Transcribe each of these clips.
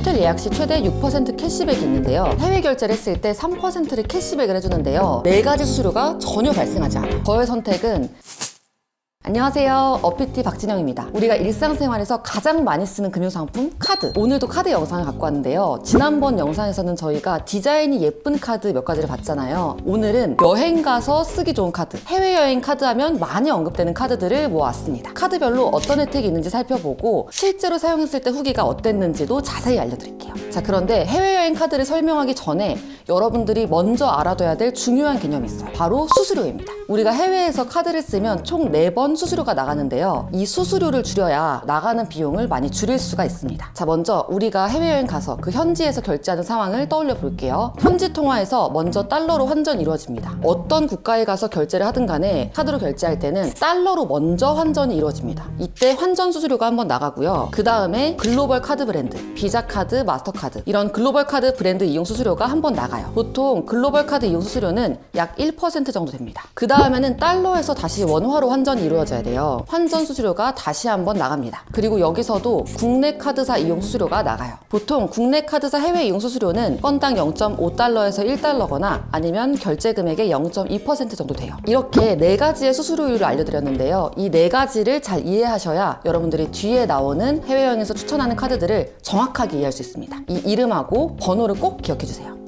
호텔 예약 시 최대 6% 캐시백이 있는데요. 해외 결제를 했을 때 3%를 캐시백을 해주는데요. 네 가지 수수료가 전혀 발생하지 않아요. 저의 선택은 안녕하세요. 어피티 박진영입니다. 우리가 일상생활에서 가장 많이 쓰는 금융상품 카드. 오늘도 카드 영상을 갖고 왔는데요. 지난번 영상에서는 저희가 디자인이 예쁜 카드 몇 가지를 봤잖아요. 오늘은 여행 가서 쓰기 좋은 카드. 해외여행 카드 하면 많이 언급되는 카드들을 모았습니다. 카드별로 어떤 혜택이 있는지 살펴보고 실제로 사용했을 때 후기가 어땠는지도 자세히 알려드릴게요. 자, 그런데 해외여행 카드를 설명하기 전에 여러분들이 먼저 알아둬야 될 중요한 개념이 있어요. 바로 수수료입니다. 우리가 해외에서 카드를 쓰면 총 4번 수수료가 나가는데요. 이 수수료를 줄여야 나가는 비용을 많이 줄일 수가 있습니다. 자, 먼저 우리가 해외여행 가서 그 현지에서 결제하는 상황을 떠올려 볼게요. 현지 통화에서 먼저 달러로 환전이 이루어집니다. 어떤 국가에 가서 결제를 하든 간에 카드로 결제할 때는 달러로 먼저 환전이 이루어집니다. 이때 환전 수수료가 한번 나가고요. 그 다음에 글로벌 카드 브랜드, 비자 카드, 마스터 카드 이런 글로벌 카드 브랜드 이용 수수료가 한번 나가요. 보통 글로벌 카드 이용 수수료는 약 1% 정도 됩니다. 그 다음에는 달러에서 다시 원화로 환전이 이루어 져야 돼요. 환전 수수료가 다시 한번 나갑니다. 그리고 여기서도 국내 카드사 이용 수수료가 나가요. 보통 국내 카드사 해외 이용 수수료는 건당 0.5달러에서 1달러거나 아니면 결제 금액의 0.2% 정도 돼요. 이렇게 네 가지의 수수료율을 알려드렸는데요. 이 네 가지를 잘 이해하셔야 여러분들이 뒤에 나오는 해외여행에서 추천하는 카드들을 정확하게 이해할 수 있습니다. 이 이름하고 번호를 꼭 기억해 주세요.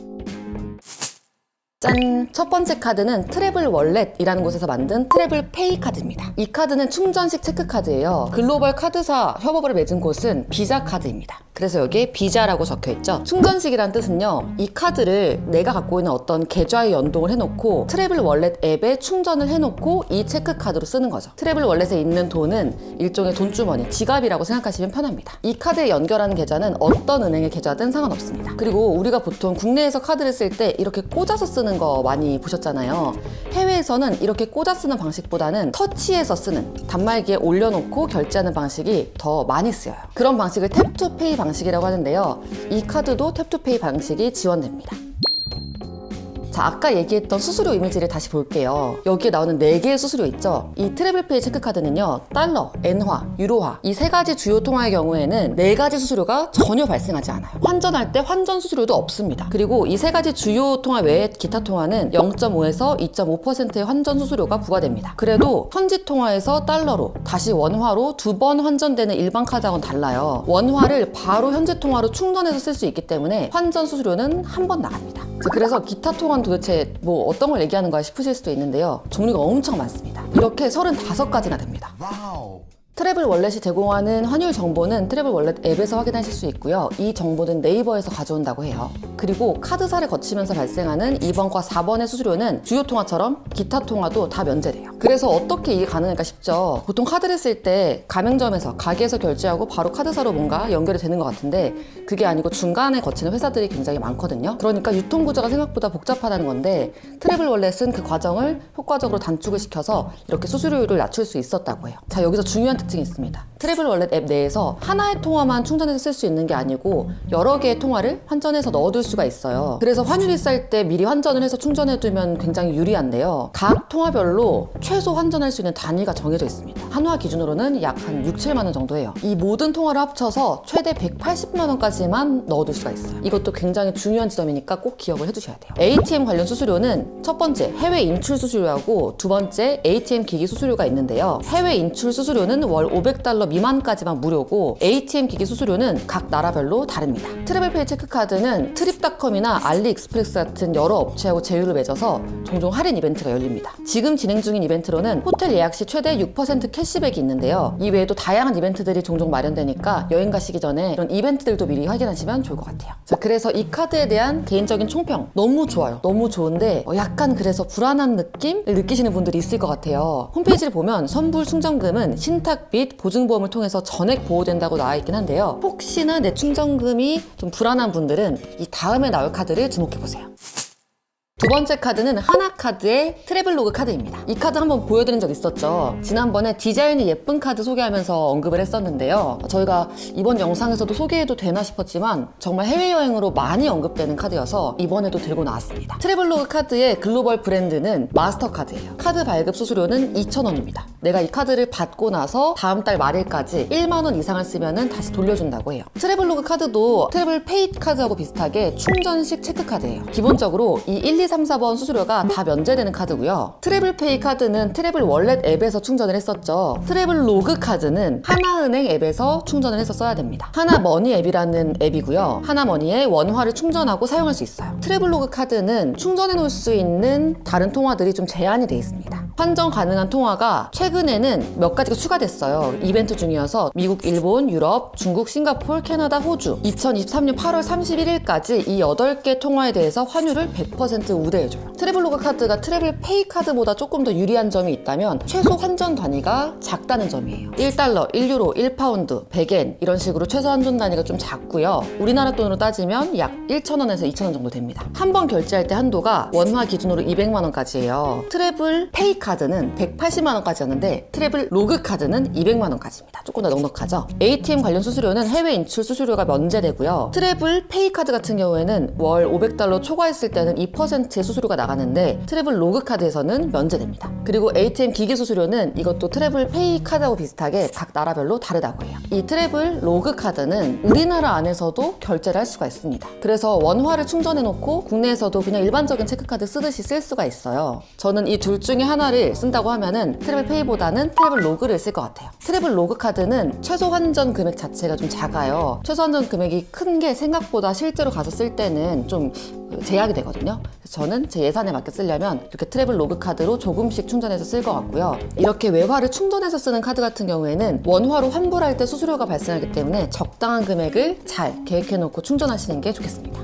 짠! 첫 번째 카드는 트래블 월렛이라는 곳에서 만든 트래블 페이 카드입니다. 이 카드는 충전식 체크 카드예요. 글로벌 카드사 협업을 맺은 곳은 비자 카드입니다. 그래서 여기에 비자라고 적혀 있죠. 충전식이란 뜻은요. 이 카드를 내가 갖고 있는 어떤 계좌에 연동을 해놓고 트래블 월렛 앱에 충전을 해놓고 이 체크 카드로 쓰는 거죠. 트래블 월렛에 있는 돈은 일종의 돈주머니, 지갑이라고 생각하시면 편합니다. 이 카드에 연결하는 계좌는 어떤 은행의 계좌든 상관없습니다. 그리고 우리가 보통 국내에서 카드를 쓸 때 이렇게 꽂아서 쓰는 거 많이 보셨잖아요. 해외에서는 이렇게 꽂아 쓰는 방식보다는 터치해서 쓰는 단말기에 올려놓고 결제하는 방식이 더 많이 쓰여요. 그런 방식을 탭투페이 방식이라고 하는데요. 이 카드도 탭투페이 방식이 지원됩니다. 자, 아까 얘기했던 수수료 이미지를 다시 볼게요. 여기에 나오는 4개의 수수료 있죠? 이 트래블페이 체크카드는요, 달러, 엔화, 유로화, 이 세 가지 주요 통화의 경우에는 4가지 수수료가 전혀 발생하지 않아요. 환전할 때 환전 수수료도 없습니다. 그리고 이 세 가지 주요 통화 외에 기타 통화는 0.5에서 2.5%의 환전 수수료가 부과됩니다. 그래도 현지 통화에서 달러로, 다시 원화로 두 번 환전되는 일반 카드하고는 달라요. 원화를 바로 현지 통화로 충전해서 쓸 수 있기 때문에 환전 수수료는 한 번 나갑니다. 자, 그래서 기타 통화는 도대체 뭐 어떤 걸 얘기하는 거야 싶으실 수도 있는데요. 종류가 엄청 많습니다. 이렇게 35가지나 됩니다. 트래블 월렛이 제공하는 환율 정보는 트래블 월렛 앱에서 확인하실 수 있고요. 이 정보는 네이버에서 가져온다고 해요. 그리고 카드사를 거치면서 발생하는 2번과 4번의 수수료는 주요 통화처럼 기타 통화도 다 면제돼요. 그래서 어떻게 이게 가능할까 싶죠. 보통 카드를 쓸 때 가맹점에서 가게에서 결제하고 바로 카드사로 뭔가 연결이 되는 것 같은데 그게 아니고 중간에 거치는 회사들이 굉장히 많거든요. 그러니까 유통 구조가 생각보다 복잡하다는 건데 트래블 월렛은 그 과정을 효과적으로 단축을 시켜서 이렇게 수수료율을 낮출 수 있었다고 해요. 자 여기서 중요한 특징이 있습니다. 트래블 월렛 앱 내에서 하나의 통화만 충전해서 쓸 수 있는 게 아니고 여러 개의 통화를 환전해서 넣어둘 수가 있어요. 그래서 환율이 쌀 때 미리 환전을 해서 충전해두면 굉장히 유리한데요. 각 통화별로 최소 환전할 수 있는 단위가 정해져 있습니다. 한화 기준으로는 약 한 6, 7만 원 정도예요. 이 모든 통화를 합쳐서 최대 180만 원까지만 넣어둘 수가 있어요. 이것도 굉장히 중요한 지점이니까 꼭 기억을 해두셔야 돼요. ATM 관련 수수료는 첫 번째 해외 인출 수수료하고 두 번째 ATM 기기 수수료가 있는데요. 해외 인출 수수료는 월 500달러 미만까지만 무료고 ATM 기기 수수료는 각 나라별로 다릅니다. 트래블페이 체크카드는 트립닷컴이나 알리익스프레스 같은 여러 업체하고 제휴를 맺어서 종종 할인 이벤트가 열립니다. 지금 진행 중인 이벤트 로는 호텔 예약 시 최대 6% 캐시백이 있는데요. 이 외에도 다양한 이벤트들이 종종 마련되니까 여행 가시기 전에 이런 이벤트들도 미리 확인하시면 좋을 것 같아요. 자, 그래서 이 카드에 대한 개인적인 총평 너무 좋아요. 너무 좋은데 어, 약간 그래서 불안한 느낌을 느끼시는 분들이 있을 것 같아요. 홈페이지를 보면 선불 충전금은 신탁 및 보증보험을 통해서 전액 보호된다고 나와 있긴 한데요. 혹시나 내 충전금이 좀 불안한 분들은 이 다음에 나올 카드를 주목해 보세요. 두 번째 카드는 하나카드의 트래블로그 카드입니다. 이 카드 한번 보여드린 적 있었죠. 지난번에 디자인이 예쁜 카드 소개하면서 언급을 했었는데요. 저희가 이번 영상에서도 소개해도 되나 싶었지만 정말 해외여행으로 많이 언급되는 카드여서 이번에도 들고 나왔습니다. 트래블로그 카드의 글로벌 브랜드는 마스터카드예요. 카드 발급 수수료는 2,000원입니다. 내가 이 카드를 받고 나서 다음 달 말일까지 1만 원 이상을 쓰면은 다시 돌려준다고 해요. 트래블로그 카드도 트래블 페이 카드하고 비슷하게 충전식 체크카드예요. 기본적으로 이 1, 2, 3, 4번 수수료가 다 면제되는 카드고요. 트래블 페이 카드는 트래블 월렛 앱에서 충전을 했었죠. 트래블 로그 카드는 하나은행 앱에서 충전을 해서 써야 됩니다. 하나머니 앱이라는 앱이고요. 하나머니에 원화를 충전하고 사용할 수 있어요. 트래블 로그 카드는 충전해 놓을 수 있는 다른 통화들이 좀 제한이 돼 있습니다. 환전 가능한 통화가 최근에는 몇 가지가 추가됐어요. 이벤트 중이어서 미국, 일본, 유럽, 중국, 싱가폴, 캐나다, 호주 2023년 8월 31일까지 이 8개 통화에 대해서 환율을 100% 우대해줘요. 트래블로그 카드가 트래블 페이 카드보다 조금 더 유리한 점이 있다면 최소 환전 단위가 작다는 점이에요. 1달러, 1유로, 1파운드, 100엔 이런 식으로 최소 환전 단위가 좀 작고요. 우리나라 돈으로 따지면 약 1,000원에서 2,000원 정도 됩니다. 한 번 결제할 때 한도가 원화 기준으로 200만 원까지예요. 트래블 페이 카드 는 180만 원까지 였는데 트래블 로그 카드는 200만 원까지입니다. 조금 더 넉넉하죠. ATM 관련 수수료는 해외 인출 수수료가 면제되고요. 트래블 페이 카드 같은 경우에는 월 500달러 초과했을 때는 2%의 수수료가 나가는데 트래블 로그 카드에서는 면제됩니다. 그리고 ATM 기기 수수료는 이것도 트래블 페이 카드하고 비슷하게 각 나라별로 다르다고 해요. 이 트래블 로그 카드는 우리나라 안에서도 결제를 할 수가 있습니다. 그래서 원화를 충전해 놓고 국내에서도 그냥 일반적인 체크카드 쓰듯이 쓸 수가 있어요. 저는 이 둘 중에 하나 를 쓴다고 하면은 트래블 페이보다는 트래블 로그를 쓸 것 같아요. 트래블 로그 카드는 최소 환전 금액 자체가 좀 작아요. 최소 환전 금액이 큰 게 생각보다 실제로 가서 쓸 때는 좀 제약이 되거든요. 저는 제 예산에 맞게 쓰려면 이렇게 트래블 로그 카드로 조금씩 충전해서 쓸 것 같고요. 이렇게 외화를 충전해서 쓰는 카드 같은 경우에는 원화로 환불할 때 수수료가 발생하기 때문에 적당한 금액을 잘 계획해 놓고 충전하시는 게 좋겠습니다.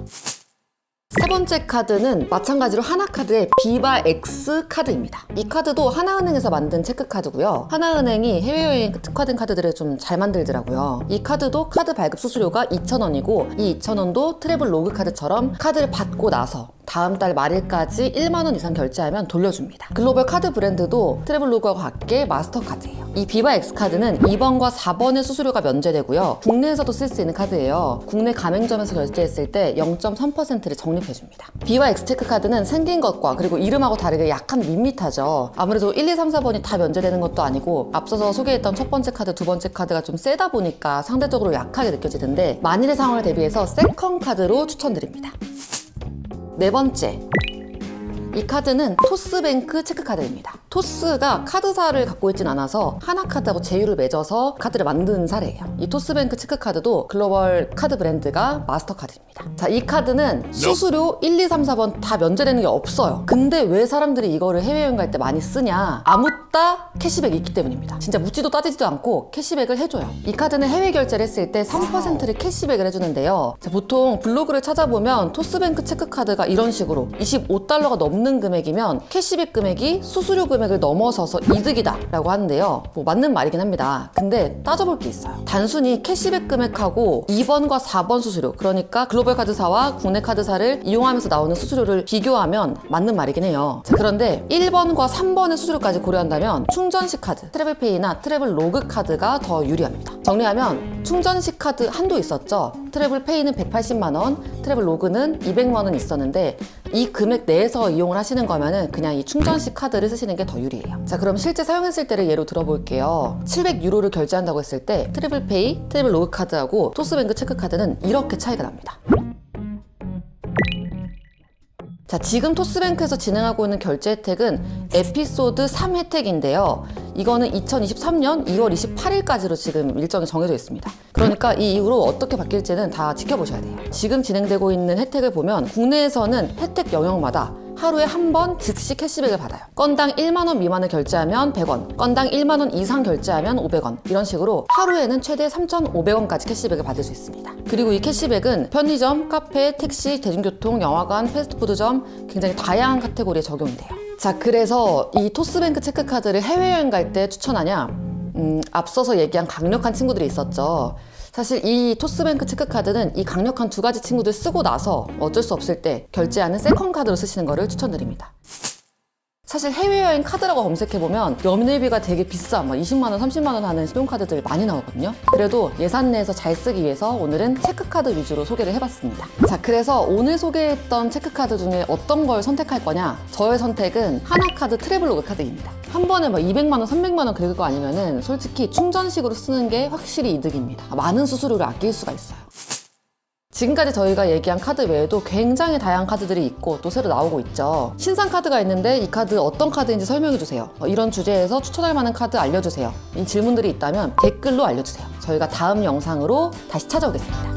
세 번째 카드는 마찬가지로 하나카드의 비바 X 카드입니다. 이 카드도 하나은행에서 만든 체크카드고요. 하나은행이 해외여행 특화된 카드들을 좀 잘 만들더라고요. 이 카드도 카드 발급 수수료가 2,000원이고 이 2,000원도 트래블 로그 카드처럼 카드를 받고 나서 다음 달 말일까지 1만 원 이상 결제하면 돌려줍니다. 글로벌 카드 브랜드도 트래블 로그와 같게 마스터카드예요. 이 비바 X 카드는 2번과 4번의 수수료가 면제되고요. 국내에서도 쓸 수 있는 카드예요. 국내 가맹점에서 결제했을 때 0.3%를 적립해줍니다. 비바 X 체크 카드는 생긴 것과 그리고 이름하고 다르게 약간 밋밋하죠. 아무래도 1, 2, 3, 4번이 다 면제되는 것도 아니고 앞서서 소개했던 첫 번째 카드, 두 번째 카드가 좀 세다 보니까 상대적으로 약하게 느껴지는데 만일의 상황을 대비해서 세컨 카드로 추천드립니다. 네 번째. 이 카드는 토스뱅크 체크카드입니다. 토스가 카드사를 갖고 있진 않아서 하나카드하고 제휴를 맺어서 카드를 만든 사례예요. 이 토스뱅크 체크카드도 글로벌 카드 브랜드가 마스터카드입니다. 자, 이 카드는 수수료 1, 2, 3, 4번 다 면제되는 게 없어요. 근데 왜 사람들이 이거를 해외여행 갈 때 많이 쓰냐? 아무따 캐시백이 있기 때문입니다. 진짜 묻지도 따지지도 않고 캐시백을 해줘요. 이 카드는 해외 결제를 했을 때 3%를 캐시백을 해주는데요. 자, 보통 블로그를 찾아보면 토스뱅크 체크카드가 이런 식으로 25달러가 넘는 금액이면 캐시백 금액이 수수료 금액을 넘어서서 이득이다라고 하는데요. 뭐 맞는 말이긴 합니다. 근데 따져볼 게 있어요. 단순히 캐시백 금액하고 2번과 4번 수수료, 그러니까 글로벌 카드사와 국내 카드사를 이용하면서 나오는 수수료를 비교하면 맞는 말이긴 해요. 자, 그런데 1번과 3번의 수수료까지 고려한다면 충전식 카드, 트래블페이나 트래블 로그 카드가 더 유리합니다. 정리하면 충전식 카드 한도 있었죠. 트래블 페이는 180만 원, 트래블 로그는 200만 원 있었는데 이 금액 내에서 이용을 하시는 거면은 그냥 이 충전식 카드를 쓰시는 게 더 유리해요. 자, 그럼 실제 사용했을 때를 예로 들어볼게요. 700유로를 결제한다고 했을 때 트래블 페이, 트래블 로그 카드하고 토스뱅크 체크 카드는 이렇게 차이가 납니다. 자, 지금 토스뱅크에서 진행하고 있는 결제 혜택은 에피소드 3 혜택인데요. 이거는 2023년 2월 28일까지로 지금 일정이 정해져 있습니다. 그러니까 이 이후로 어떻게 바뀔지는 다 지켜보셔야 돼요. 지금 진행되고 있는 혜택을 보면 국내에서는 혜택 영역마다 하루에 한 번 즉시 캐시백을 받아요. 건당 1만 원 미만을 결제하면 100원, 건당 1만 원 이상 결제하면 500원. 이런 식으로 하루에는 최대 3,500원까지 캐시백을 받을 수 있습니다. 그리고 이 캐시백은 편의점, 카페, 택시, 대중교통, 영화관, 패스트푸드점 굉장히 다양한 카테고리에 적용이 돼요. 자, 그래서 이 토스뱅크 체크카드를 해외여행 갈 때 추천하냐? 음, 앞서서 얘기한 강력한 친구들이 있었죠. 사실 이 토스뱅크 체크카드는 이 강력한 두 가지 친구들 쓰고 나서 어쩔 수 없을 때 결제하는 세컨 카드로 쓰시는 거를 추천드립니다. 사실 해외여행 카드라고 검색해보면 연회비가 되게 비싸, 막 20만원, 30만원 하는 신용카드들 많이 나오거든요. 그래도 예산 내에서 잘 쓰기 위해서 오늘은 체크카드 위주로 소개를 해봤습니다. 자, 그래서 오늘 소개했던 체크카드 중에 어떤 걸 선택할 거냐? 저의 선택은 하나카드 트래블로그 카드입니다. 한 번에 막 200만원, 300만원 긁을 거 아니면은 솔직히 충전식으로 쓰는 게 확실히 이득입니다. 많은 수수료를 아낄 수가 있어요. 지금까지 저희가 얘기한 카드 외에도 굉장히 다양한 카드들이 있고 또 새로 나오고 있죠. 신상 카드가 있는데 이 카드 어떤 카드인지 설명해 주세요. 어, 이런 주제에서 추천할 만한 카드 알려주세요. 이 질문들이 있다면 댓글로 알려주세요. 저희가 다음 영상으로 다시 찾아오겠습니다.